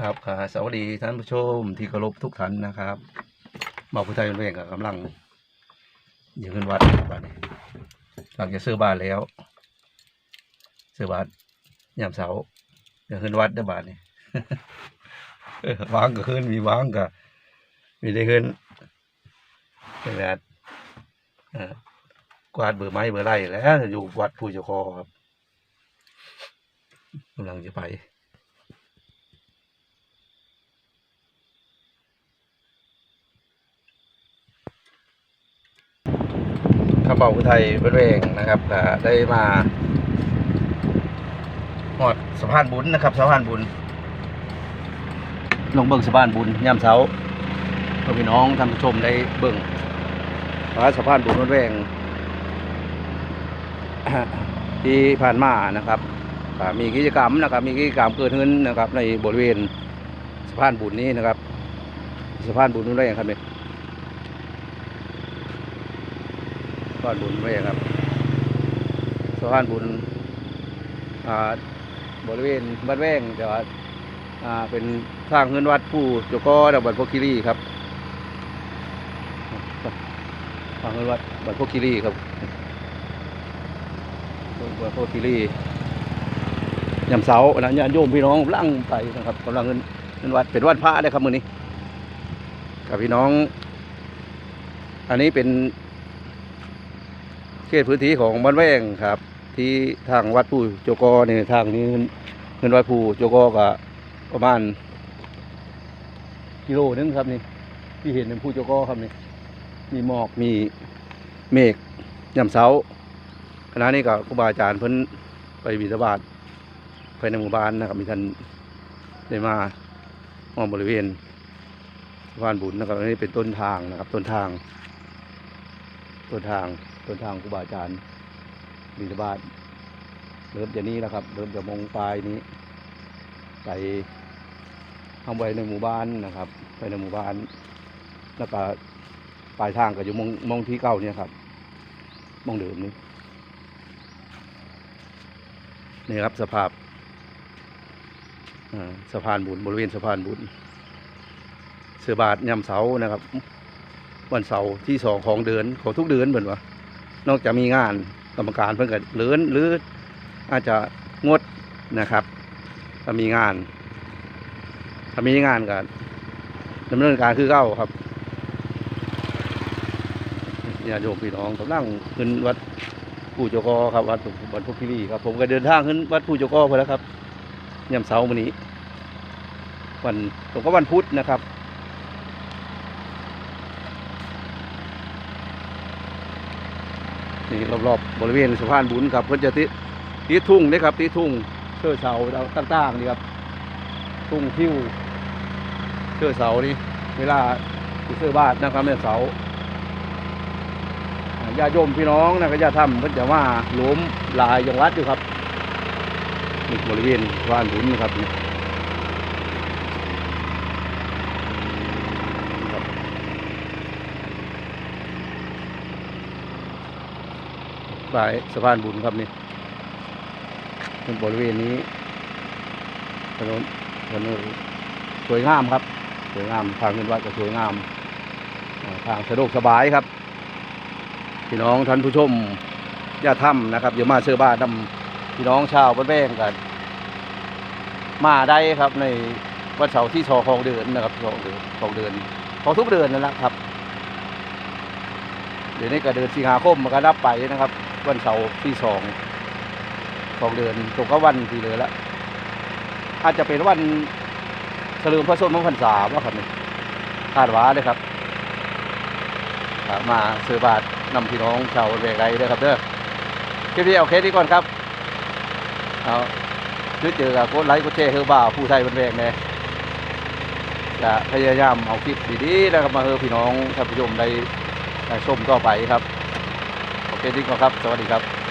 ครับค่ะสวัสดีท่านผู้ชมที่เคารพทุกท่านนะครับบ่าวผู้ไทยเป็นเวงกับกำลังอยู่ขึ้นวัดบ้านนี้หลังจากซื้อบ้านแล้วซื้อบ้านยามเสาร์เดี๋ยวขึ้นวัดได้อบ้านนี้เออวางก็ขึ้นมีวางก็มีได้ขึ้นเป็นแบบเอ่อกวาดเบอร์ไม้เบอร์ไรแล้วอยู่วัดผู้เจ้าคอครับกำลังจะไป ข้าเบาผู้ไทยเป็นเวงนะครับได้มาหอดสะพานบุญนะครับสะพานบุญ ลงเบิ่งสะพานบุญยามเช้าเพื่อพี่น้องท่านผู้ชมได้เบิ่งว่าสะพานบุญเป็นเวงที่ผ่านมานะครับมีกิจกรรมนะครับ มีกิจกรรมเกิดขึ้นนะครับ ในบริเวณสะพานบุญนี้นะครับสะพานบุญเป็นเวงครับเนี่ย สะ พานบุญไว้ครับสะพานบุญบริเวณบ้านแว้งจะว่าอ่าเป็นทางเงินวัดผู้จ้าก็ดับบันพกคิรีครับทางเงินวัดบันพกคิรีครับบันพกคิรียามเสาร์นะญาติโยมพี่น้องลั่งไปนะครับกำลังเงินเงินวัดเป็นวัดพระเลยครับมือนี้กับพี่น้อง อันนี้เป็น เขตพื้นที่ของบ้านแว้งครับ ที่ทางวัดผู้โจกอเนี่ยทางนี้เงินวัดผู้โจกอก็ประมาณกิโลนึงครับนี่ที่เห็นเป็นผู้โจกอครับนี่มีหมอกมีเมฆยามเช้าขณะนี้ก็ครูบาอาจารย์เพิ่นไปบิณฑบาตไปในหมู่บ้านนะครับ มีท่านได้มาหมองบริเวณสะพานบุญนะครับอันนี้เป็นต้นทางนะครับ ต้นทาง ต้นทาง ต้นทางครูบาอาจารย์บิณฑบาตเริ่มจากนี้แล้วครับเริ่มจากมงปลายนี้ ไปทางไปในหมู่บ้านนะครับ ไปในหมู่บ้าน แล้วก็ปลายทางก็อยู่มงมงที่เก้าเนี่ยครับมงเดิมนี้นี่ครับสภาพสะพานบุญบริเวณสะพานบุญเสือบาทยำเสานะครับ วันเสาร์ที่สองของเดือนของทุกเดือนเหมือนว่า นอกจากมีงานกรรมการเพิ่นก็เลื่อนหรืออาจจะงดนะครับถ้ามีงานถ้ามีงานก็ดำเนินการคือเก้าครับญาโยมพี่น้องกำลังขึ้นวัดผู้เจ้ากอครับวัดวัดพุทธิรีครับ ผมก็เดินทางขึ้นวัดผู้เจ้ากอไปแล้วครับยามเสาร์มื้อนี้ วันผมก็วันพุธนะครับ นี่รอบๆบริเวณสะพานบุญครับเพิ่นจะติติทุ่งนี่ครับติทุ่งเชื่อเสาต่างๆนี่ครับทุ่งทิวเชื่อเสานี่เวลาเชื่อบ้านนะครับเนี่ยเสาญาโยมพี่น้องนะก็ญาติธรรมเพิ่นจะว่าหลวมลายย่างวัดอยู่ครับนี่บริเวณสะพานบุญนะครับนี่ครับ ปลายสะพานบุญครับนี่เป็นบริเวณนี้ถนนถนนสวยงามครับ สวยงามทางขึ้นวัดก็สวยงาม ทางสะดวกสบายครับ พี่น้องท่านผู้ชมญาถ้ำนะครับอย่ามาเสื้อบ้านนำพี่น้องชาวบ้านแป้งกัน มาได้ครับในวันเสาร์ที่ชอของเดือนนะครับของเดือนของเดือนของทุกเดือนนั่นแหละครับเดี๋ยวนี้ก็เดือนสิงหาคมมันก็นับไปนะครับ วันเสาร์ที่สองของเดือนตรงกับวันที่เหลยละอาจจะเป็นวันเฉลิมพระชนมพรรษาว่าครับนี่คาดว่าเลยครับอ่ามาซื้อบาทนำพี่น้องชาวเวกไรเด้อครับเด้อคลิปนี้เอาเคสนี้ก่อนครับเอาคือเจอกับโค้ดไลค์โค้ดแชร์เฮอบ่าผู้ไทยเป็นแวกเนี่ยจะพยายามเอาคลิปดีๆนะครับมาเฮอพี่น้องท่านผู้ชมได้ได้ชมต่อไปครับ โอเคดีก่อนครับ สวัสดีครับ